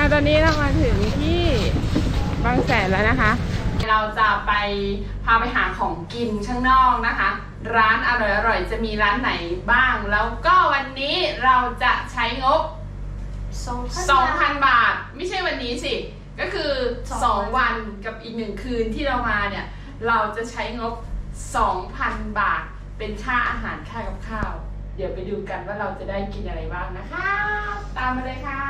ค่ะตอนนี้เรามาถึงที่บางแสนแล้วนะคะ เราจะไปพาไปหาของกินข้างนอกนะคะ ร้านอร่อยๆจะมีร้านไหนบ้าง แล้วก็วันนี้เราจะใช้งบ 2,000 บาท ไม่ใช่วันนี้สิ ก็คือสอง2วันกับอีกหนึ่งคืนที่เรามาเนี่ย เราจะใช้งบ 2,000 บาท เป็นค่าอาหารค่ากับข้าว เดี๋ยวไปดูกันว่าเราจะได้กินอะไรบ้างนะคะ ตามมาเลยค่ะ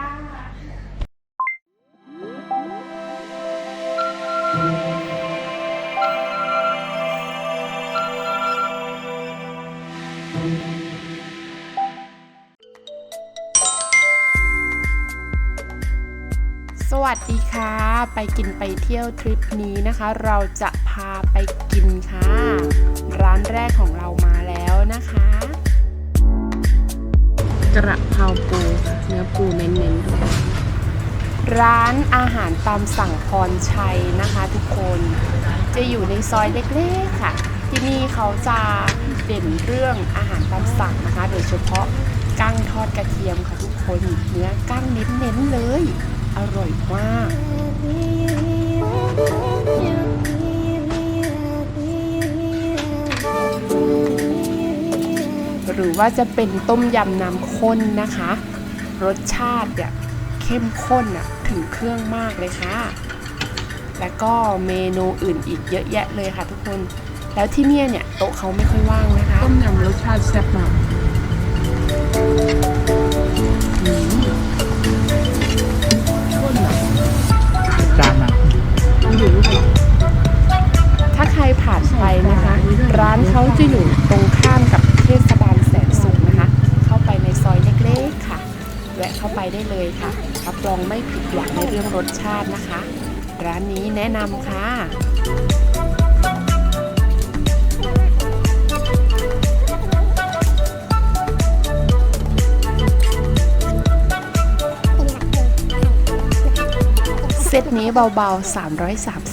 วัสดีค่ะ ไปกินไปเที่ยวทริปนี้นะคะ เราจะพาไปกินค่ะ ร้านแรกของเรามาแล้วนะคะ กระเพราปูเนื้อปูเน้นๆด้วยร้านอาหารตามสั่งพรชัยนะคะทุกคนจะอยู่ในซอยเล็กๆค่ะ ที่นี่เขาจะเด่นเรื่องอาหารตามสั่งนะคะ โดยเฉพาะกั้งทอดกระเทียมค่ะทุกคนเนื้อกั้งเน้นๆเลย อร่อยมากหรือว่าจะเป็นต้มยำน้ำข้นนะคะ รสชาติเนี่ยเข้มข้นอะถึงเครื่องมากเลยค่ะ แล้วก็เมนูอื่นอีกเยอะแยะเลยค่ะทุกคน แล้วที่เนี่ยเนี่ยโต๊ะเขาไม่ค่อยว่างนะคะ ต้มยำรสชาติแซ่บมาก ผ่านไปนะคะ ร้านเขาจะอยู่ตรงข้ามกับเทศบาลแสนสุขนะคะ เข้าไปในซอยเล็กๆค่ะ แวะเข้าไปได้เลยค่ะรับรองไม่ผิดหวังในเรื่องรสชาตินะคะ ร้านนี้แนะนำค่ะเซตนี้เบาๆ 330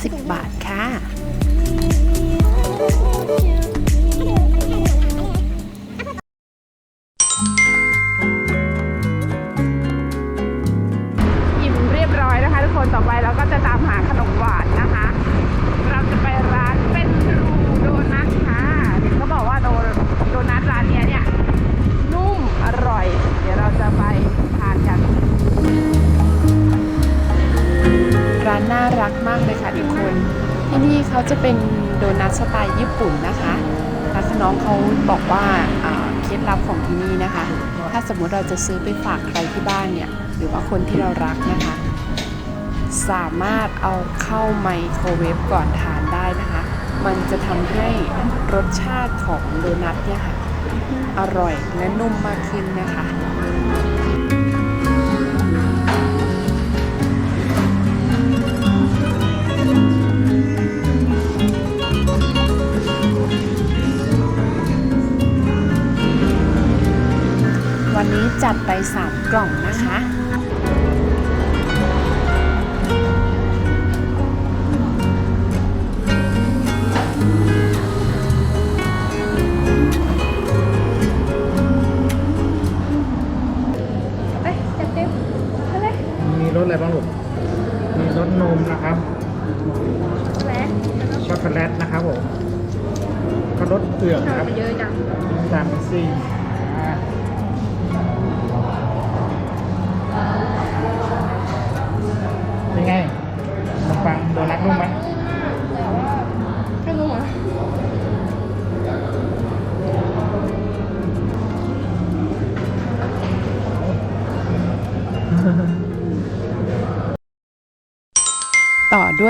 เป็นโดนัทสไตล์ญี่ปุ่นนะคะแล้วน้องเขาบอกว่าอ่าเคล็ดลับของที่นี่นะคะ ถ้าสมมุติเราจะซื้อไปฝากใครที่บ้านเนี่ย หรือว่าคนที่เรารักนะคะ สามารถเอาเข้าไมโครเวฟก่อนทานได้นะคะ มันจะทำให้รสชาติของโดนัทเนี่ยค่ะ อร่อยและนุ่มมากขึ้นนะคะ นี้จัดไป 3 กล่องนะคะ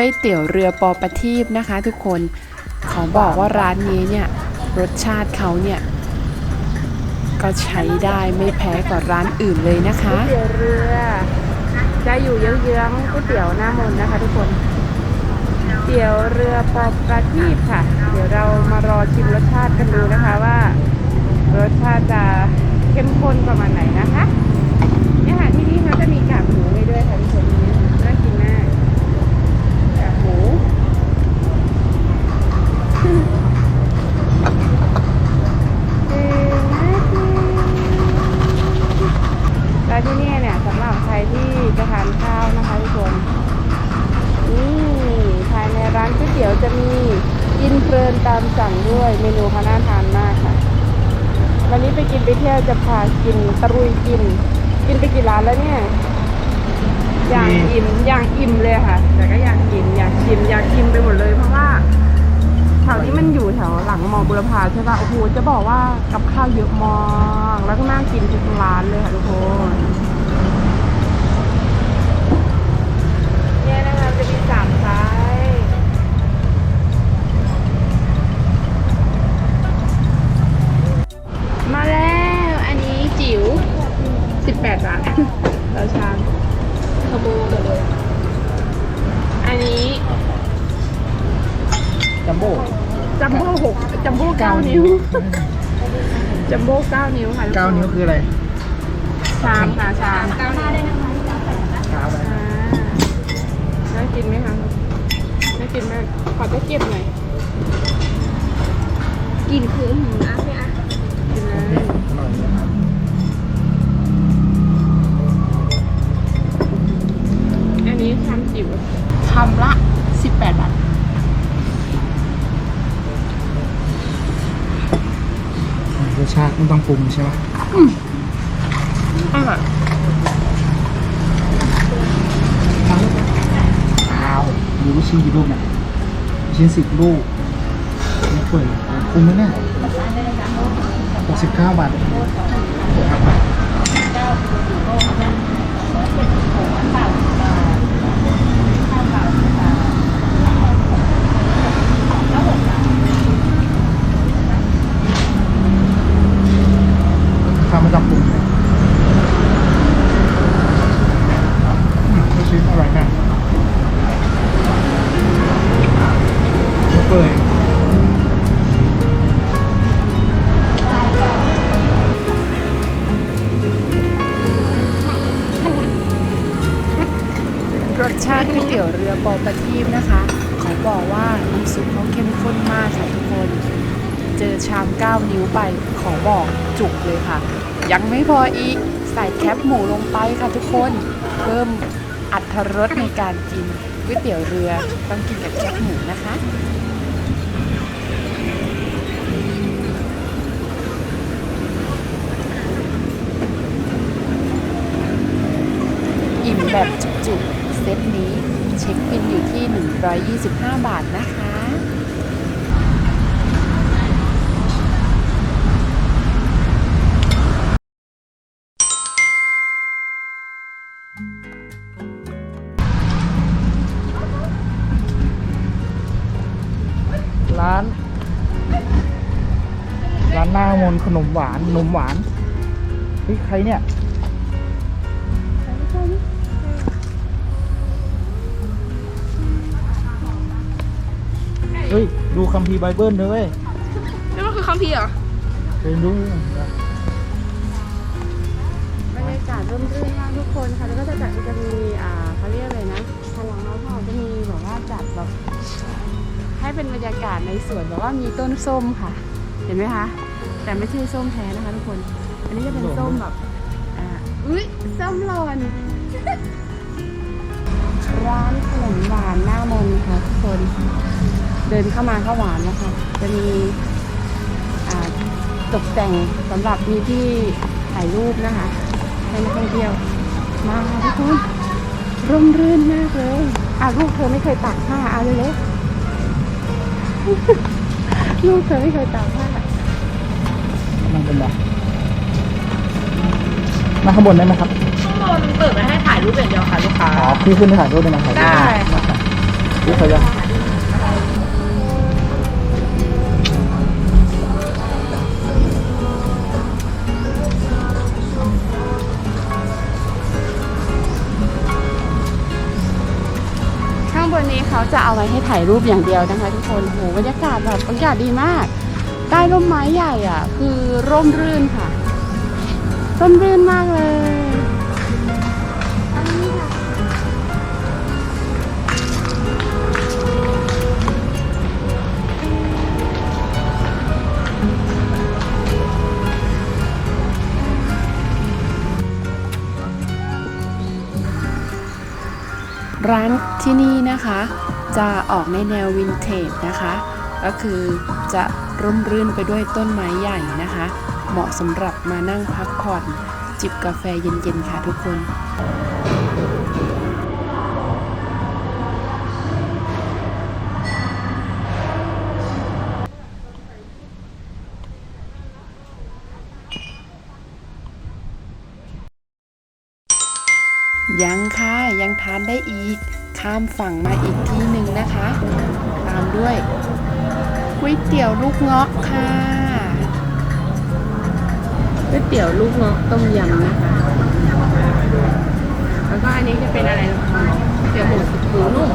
วยเตี๋ยวเรือปอประทีปนะคะ ทุกคนเขาบอกว่าร้านนี้เนี่ยรสชาติเขาเนี่ยก็ใช้ได้ไม่แพ้กับร้านอื่นเลยนะคะก๋วยเตี๋ยวเรือจะอยู่เยื้องๆก๋วยเตี๋ยวหน้ามนนะคะ ทุกคนเตี๋ยวเรือปอประทีปค่ะ เดี๋ยวเรามารอชิมรสชาติกันดูนะคะว่ารสชาติจะเข้มข้นประมาณไหนนะคะ นี้มันอยู่แถวหลังมอบุรพาใช่ป่ะโอ้โหจะบอกว่ากับข้าวเยอะมากแล้วก็น่ากินทุกร้านเลยค่ะทุกคนเนี่ยนะคะจะมีสามไซส์มาแล้วอันนี้จิ๋ว18บาทเราชามขโมยหมดเลยอันนี้จัมโบ้ จัมโบ้หกจัมโบ้เก้านิ้วจัมโบ้เก้านิ้วค่ะทุคเก้านิ้วคืออะไรชามค่ะชามเก้าไปอ่าน่ากินไหมคะน่ากินมากขอตะเกียบหน่อยกินคือหืมอะ ปรุงใช่ไหมอร่อยอ้าวมีลูกชิ้นกี่ลูกเนี่ยลูกชิ้นสิบลูกนี่เปิดคุ้มไหมเนี่ยหกสิบเก้าบาท ชาม 9 นิ้วไปขอบอกจุกเลยค่ะ ยังไม่พออีก ใส่แคปหมูลงไปค่ะทุกคน เพิ่มอัตรรสในการกินก๋วยเตี๋ยวเรือต้องกินกับแคปหมูนะคะอิ่มแบบจุกๆ เซตนี้เช็คบินอยู่ที่ 125 บาทนะคะ ร้าน ร้านหน้ามนต์ขนมหวานนมหวานเฮ้ยใครเนี่ยเฮ้ยดูคัมภีร์ไบเบิลด้วยเวยนี่มันคือคัมภีร์เหรอเรียนรู้บรรยากาศร่มรื่นมากทุกคนค่ะแล้วก็จะจัดจะมีอ่าเขาเรียกอะไรนะพลังน้องพ่อจะมีแบบว่าจัดแบบ ให้เป็นบรรยากาศในสวนแบบว่ามีต้นส้มค่ะ เห็นไหมคะ แต่ไม่ใช่ส้มแท้นะคะทุกคน อันนี้จะเป็นส้มแบบอ่าอุ้ยส้มหล่นร้านขนมหวานหน้ามนค่ะทุกคน เดินเข้ามาก็หวานนะคะ จะมีอ่าตกแต่งสำหรับมีที่ถ่ายรูปนะคะให้นักท่องเที่ยว มาทุกคนร่มรื่นมากเลยอะลูกเธอไม่เคยตากผ้าเอาเลยเลยลูกเธอไม่เคยตากผ้านั่งบนบ่นั่งข้างบนได้ไหมครับ ข้างบนเปิดไว้ให้ถ่ายรูปอย่างเดียวค่ะลูกค้า อ๋อพี่ขึ้นไปถ่ายรูปได้ไหมครับได้ค่ะพี่เขาจะ เขาจะเอาไว้ให้ถ่ายรูปอย่างเดียวนะคะทุกคนโหบรรยากาศแบบบรรยากาศดีมาก ใต้ร่มไม้ใหญ่อะ คือร่มรื่นค่ะ ร่มรื่นมากเลย ร้านที่นี่นะคะ จะออกในแนววินเทจนะคะ ก็คือจะร่มรื่นไปด้วยต้นไม้ใหญ่นะคะ เหมาะสำหรับมานั่งพักผ่อน จิบกาแฟเย็นๆค่ะทุกคน ยังค่ะ ยังทานได้อีก ข้ามฝั่งมาอีกที่หนึ่งนะคะ ตามด้วยก๋วยเตี๋ยวลูกเงาะค่ะก๋วยเตี๋ยวลูกเงาะต้มยำนะคะ แล้วก็อันนี้จะเป็นอะไรนะคะก๋วยเตี๋ยวหมูหมูนุ่ม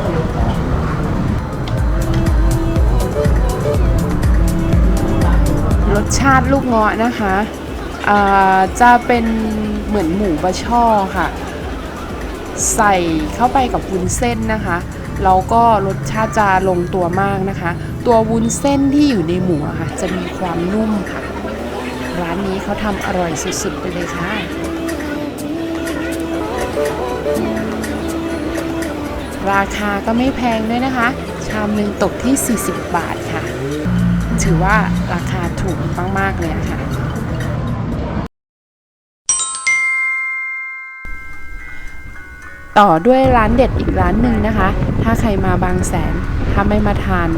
รสชาติลูกเงาะนะคะอ่าจะเป็นเหมือนหมูบะช่อค่ะ ใส่เข้าไปกับวุ้นเส้นนะคะแล้วก็รสชาติจะลงตัวมากนะคะ ตัววุ้นเส้นที่อยู่ในหมูะค่ะ จะมีความนุ่มค่ะ ร้านนี้เขาทำอร่อยสุดๆไปเลยค่ะราคาก็ไม่แพงด้วยนะคะ ชามหนึ่งตกที่ 40 บาทค่ะ ถือว่าราคาถูกมากๆเลยะค่ะ ต่อด้วยร้านเด็ดอีกร้านหนึ่งนะคะ ถ้าใครมาบางแสนถ้าไม่มาทาน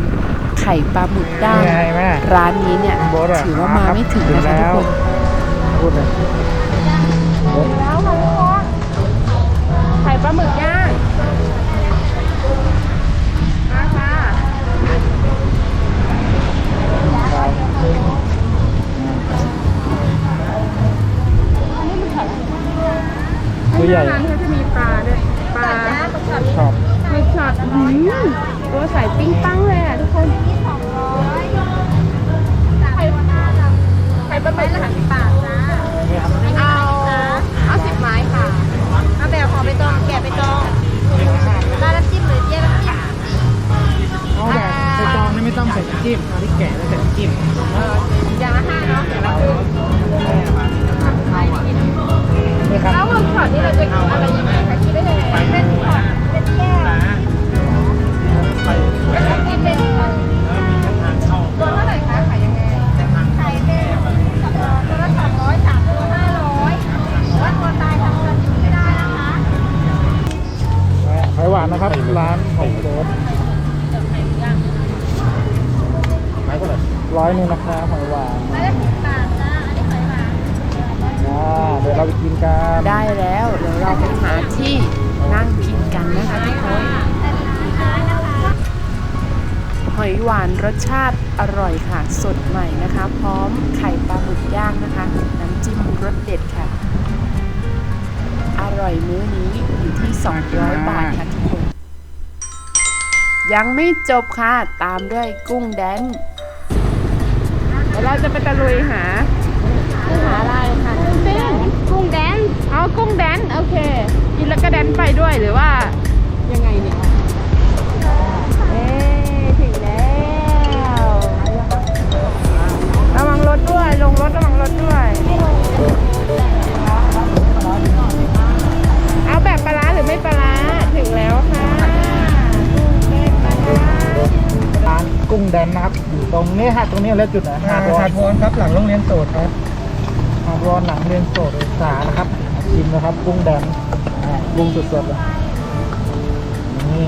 ไข่ปลาหมึกย่างยังไงแม่ร้านนี้เนี่ยโบ๊ทอะถือว่ามาไม่ถึงนะคะทุกคนพูดเลยแล้วค่ะทุกคนไข่ปลาหมึกย่าง ตัวใหญ่ร้านเขาจะมีปลาด้วยปลาชอบหมึกช็อตอื้อหือตัวใส่ปิ้งปังเลยอะทุกคนไข่ไข่ปลาหมึกค่ะเอาเอาสิบไม้ค่ะเอาแบบห่อใบตองแกะใบตองราดน้ำจิ้มหรือแยกน้ำจิ้มเอาแบบใส่ตองนี่ไม่ต้องใส่น้ำจิ้มเอาที่แกะแล้วใส่น้ำจิ้มอย่างละห้าเนาะอย่างละครึ่ง นี่ครับแล้วหมึกช็อนี่เราจะกินอะไรยังไงคะคิดได้ยังไงเป็นช็อตเป็นแยกแล้วก็กินเป็นตตัวเท่าไหร่คะขายยังไงขายเป็นตัวละสองร้อยสามตัวห้าร้อยว่าตัวตายทำกันไม่ได้นะคะไข่หวานนะครับร้านของโรสร้อยหนึ่งนะครับหอยหวานไม่ได้สิบบาท อ่าเดี๋ยวเราไปกินกันได้แล้วเดี๋ยวเราไปหาที่นั่งกินกันนะคะทุกคนหอยหวานรสชาติอร่อยค่ะ สดใหม่นะคะ พร้อมไข่ปลาหมึกย่างนะคะ น้ำจิ้มรสเด็ดค่ะ อร่อยมื้อนี้อยู่ที่ 200 บาทค่ะทุกคน ยังไม่จบค่ะ ตามด้วยกุ้งแดนเดี๋ยวเราจะไปตะลุยหาหาอะไรค่ะกุ้งเต้นกุ้งแดน เอากุ้งแดนโอเค กินแล้วก็แดนไปด้วยหรือว่า ยังไงเนี่ยเอ๊ะถึงแล้วระวังรถด้วย ลงรถระวังรถด้วย เอาแบบปลาร้าหรือไม่ปลาร้าถึงแล้วค่ะกุ้งแดนปลาร้าร้านกุ้งแดนนะครับอยู่ตรงนี้ฮะตรงนี้เรียกจุดไหนหาดวอนหาดวอนครับหลังโรงเรียนโสดครับหาดวอนหลังเรียนโสดศึกษานะครับ ชิมนะครับกุ้งแดนอ่ากุ้งสดๆเลยนี่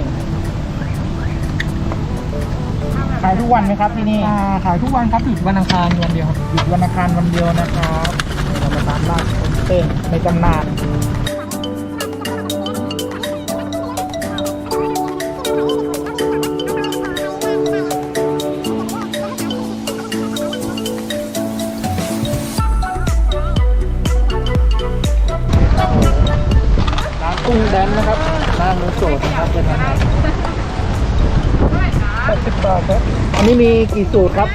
ขายทุกวันไหมครับที่นี่ขายทุกวันครับหยุดวันอังคารวันเดียวครับหยุดวันอังคารวันเดียวนะครับเรามาตามร้านคนเต้นในตำนาน บบาทครับ อันนี้มีกี่สูตรครับ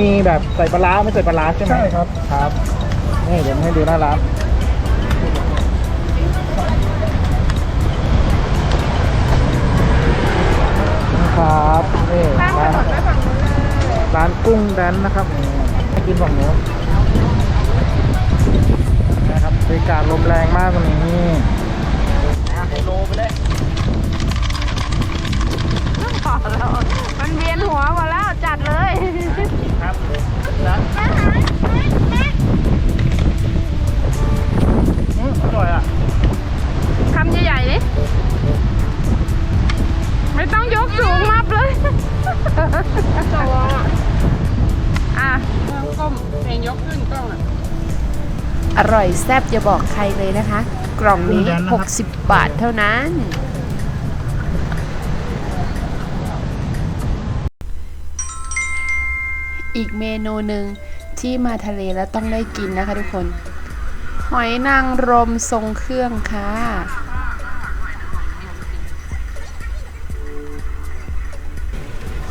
มีแบบใส่ปลาร้าไม่ใส่ปลาร้าใช่ไหมใช่ครับ ครับนี่เดี๋ยวให้ดูหน้าร้านนะครับนี่ร้านร้านกุ้งแดนนะครับนี่ให้กินฝั่งโน้นนะครับบรรยากาศลมแรงมากวันนี้ไฮโลไปเลย มันเวียนหัวหมดแล้วจัดเลยครับนะอร่อยอะคำใหญ่ๆนี่ไม่ต้องยกสูงมากเลยจะวองอะ อะก้มเพงยกขึ้นกล้องอะอร่อยแซ่บอย่าบอกใครเลยนะคะ กล่องนี้ 60 บาทเท่านั้น อีกเมนูหนึ่งที่มาทะเลแล้วต้องได้กินนะคะทุกคน หอยนางรมทรงเครื่องค่ะ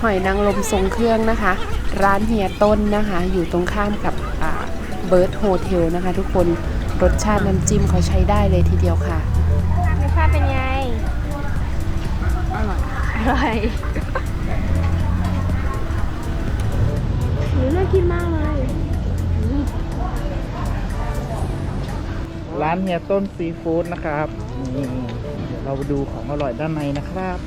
หอยนางรมทรงเครื่องนะคะ ร้านเฮียต้นนะคะ อยู่ตรงข้ามกับเบิร์ดโฮเทลนะคะ ทุกคนรสชาติน้ำจิ้มเขาใช้ได้เลยทีเดียวค่ะรสชาติเป็นไง อร่อยอร่อย กินมากเลย ร้านเฮียต้นซีฟู้ดนะครับนี่เดี๋ยวเราไปดูของอร่อยด้านในนะครับ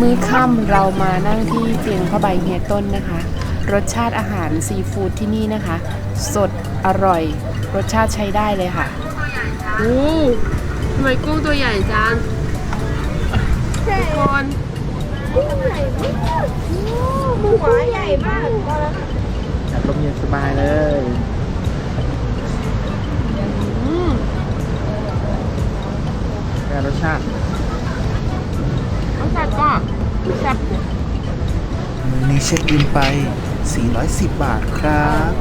มื้อค่ำเรามานั่งที่เตียงผ้าใบเฮียต้นนะคะ รสชาติอาหารซีฟู้ดที่นี่นะคะ สดอร่อย รสชาติใช้ได้เลยค่ะโอ้ทำ ไมกุ้งตัวใหญ่จังทุกคนหัวใหญ่มากลมเย็นสบายเลยอืมแค่รสชาติรสชาติก็แซ่บมือนี้เช็คอินไป 410 บาทครับ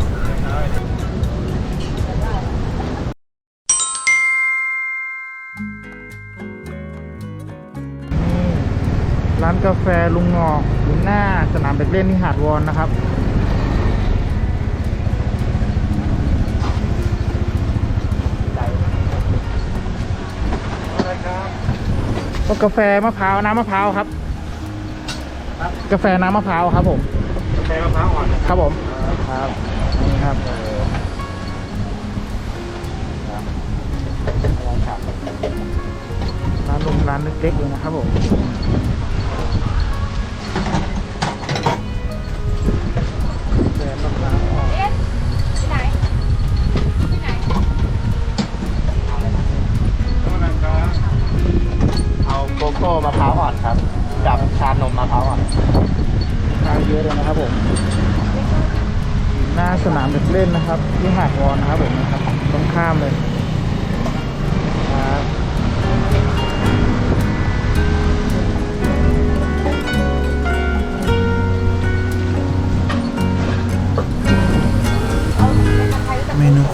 กาแฟลุงงอกอยู่หน้าสนามเด็กเล่นที่หาดวอนนะครับ ก็กาแฟมะพร้าวน้ำมะพร้าวครับ กาแฟน้ำมะพร้าวครับผมกาแฟมะพร้าวอ่อนครับผมครับนี่ครับร้านลงร้านเล็กๆเลยนะครับผม เอาโกโก้มะพร้าวอ่อนครับ กับชานมมะพร้าวอ่อนทางเยอะเลยนะครับผมหน้าสนามเด็กเล่นนะครับที่หาดวอนนะครับผมนะครับตรงข้ามเลย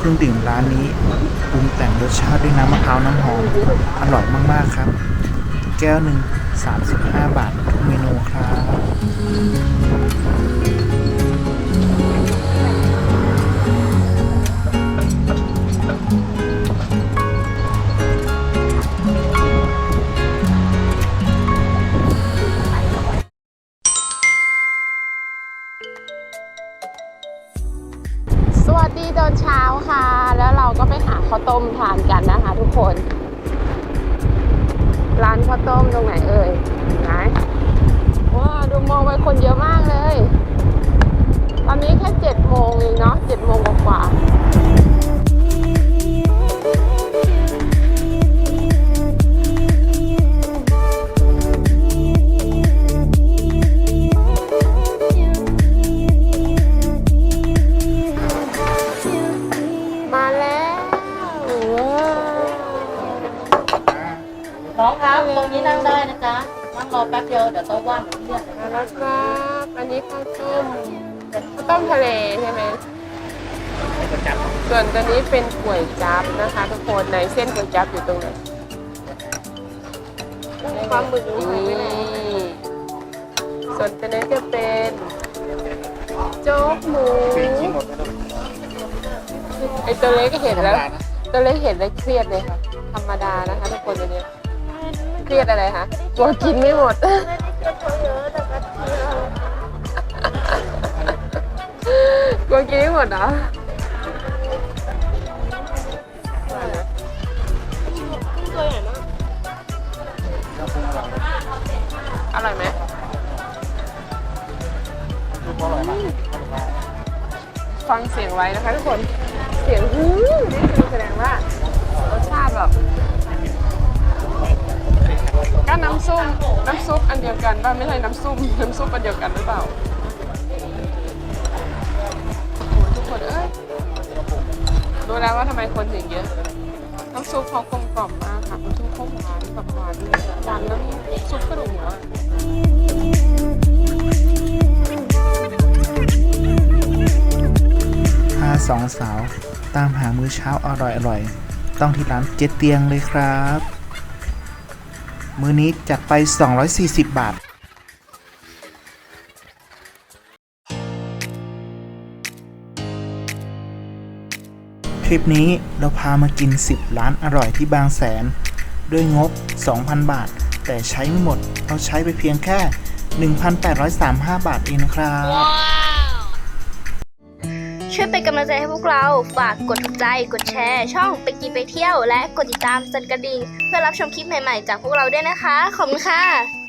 รื่องดื่มร้านนี้ปรุงแต่งรสชาติด้วยน้ำมะพร้าวน้ำหอม อร่อยมากๆครับ แก้วหนึ่ง35 บาททุกเมนูครับ สวัสดีตอนเช้าค่ะ แล้วเราก็ไปหาข้าวต้มทานกันนะคะ ทุกคน ร้านข้าวต้มตรงไหนเอ่ยไหนว้าดูมองไปคนเยอะมากเลย ตอนนี้แค่เจ็ดโมงเองเนาะเจ็ดโมงกว่า แป๊บเดียวเดี๋ยวโต๊ะว่างเดี๋ยวเรียมาแล้วครับอันนี้ข้าวต้มข้าวต้มทะเลใช่ไหมส่วนตัวนี้เป็นก๋วยจั๊บนะคะ ทุกคนในเส้นก๋วยจั๊บอยู่ตรงไหนปลาหมึกนี่ส่วนตัวนี้จะเป็นโจ๊กหมูไอตัวเล็กก็เห็นแล้ว ตัวเล็กเห็นแล้วเครียดเลยค่ะ ธรรมดานะคะทุกคนตัวนี้ เครียดอะไรคะกลัวกินไม่หมดกลัวกินไม่หมดเหรออร่อยไหมฟังเสียงไว้นะคะทุกคน เสียงฮู้นี่คือแสดงว่ารสชาติแบบ ก็น้ำซุปน้ำซุปอันเดียวกันป่ะไม่ใช่น้ำซุปน้ำซุปอันเดียวกันหรือเปล่าทุกคนเอ้ยรู้แล้วว่าทำไมคนถึงเยอะ น้ำซุปเขากลมกล่อมมากค่ะน้ำซุปเขาหวานแบบหวานหวานน้ำซุปกระดูกหมูอะพาสองสาว ตามหามื้อเช้าอร่อยๆต้องที่ร้านเจ็ดเตียงเลยครับ มื้อนี้จัดไป 240 บาททริปนี้เราพามากิน 10 ร้านอร่อยที่บางแสน ด้วยงบ 2,000 บาท แต่ใช้ไม่หมด เราใช้ไปเพียงแค่ 1,835 บาทเองนะครับ ช่วยเป็นกำลังใจให้พวกเราฝากกดถูกใจกดแชร์ ช่องไปกินไปเที่ยว และกดติดตามสั่นกระดิ่ง เพื่อรับชมคลิปใหม่ๆ จากพวกเราด้วยนะคะ ขอบคุณค่ะ